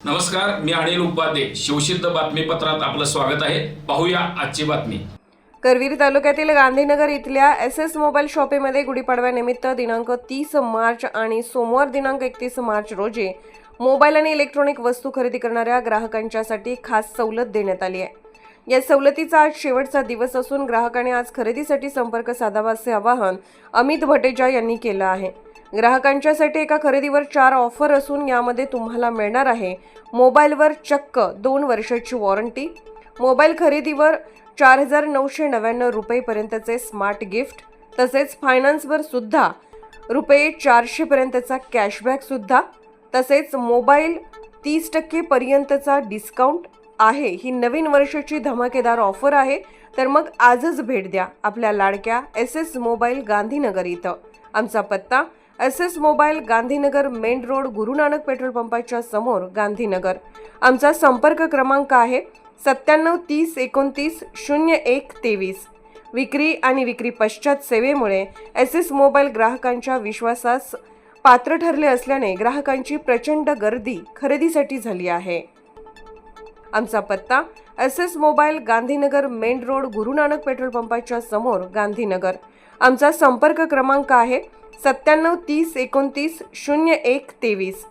नमस्कार मी अनिल उपाध्ये. शिवसिद्ध बातमीपत्रात आपलं स्वागत आहे. पाहूया आजची बातमी. करवीर तालुक्यातील गांधीनगर इथल्या एस एस मोबाईल शॉपीमध्ये गुढीपाडव्यानिमित्त दिनांक तीस मार्च आणि सोमवार दिनांक एकतीस मार्च रोजी मोबाईल आणि इलेक्ट्रॉनिक वस्तू खरेदी करणाऱ्या ग्राहकांच्यासाठी खास सवलत देण्यात आली आहे. या सवलतीचा आज शेवटचा दिवस असून ग्राहकांनी आज खरेदीसाठी संपर्क साधावा असे आवाहन अमित भटेजा यांनी केलं आहे. ग्राहकांच्यासाठी एका खरेदीवर चार ऑफर असून यामध्ये तुम्हाला मिळणार आहे मोबाईलवर चक्क दोन वर्षाची वॉरंटी मोबाईल खरेदीवर चार हजार नऊशे नव्याण्णव रुपयेपर्यंतचे स्मार्ट गिफ्ट तसेच फायनान्सवर सुद्धा रुपये चारशेपर्यंतचा कॅशबॅक सुद्धा तसेच मोबाईल तीस टक्केपर्यंतचा डिस्काउंट आहे. ही नवीन वर्षाची धमाकेदार ऑफर आहे. तर मग आजच भेट द्या आपल्या लाडक्या एस एस मोबाईल गांधीनगर इथं. आमचा पत्ता S S mobile Gandhinagar main road Guru Nanak petrol पंपाच्या समोर गांधीनगर. आमचा संपर्क क्रमांक आहे सत्त्याण्णव तीस एकोणतीस शून्य एक तेवीस. विक्री आणि विक्री पश्चात सेवेमुळे एस एस मोबाईल ग्राहकांच्या विश्वासास पात्र ठरले असल्याने ग्राहकांची प्रचंड गर्दी खरेदीसाठी झाली आहे. आमचा पत्ता S S mobile Gandhinagar main road Guru Nanak petrol पंपाच्या समोर गांधीनगर. आमचा संपर्क क्रमांक आहे सत्त्याण्णव तीस एकोणतीस शून्य एक तेवीस.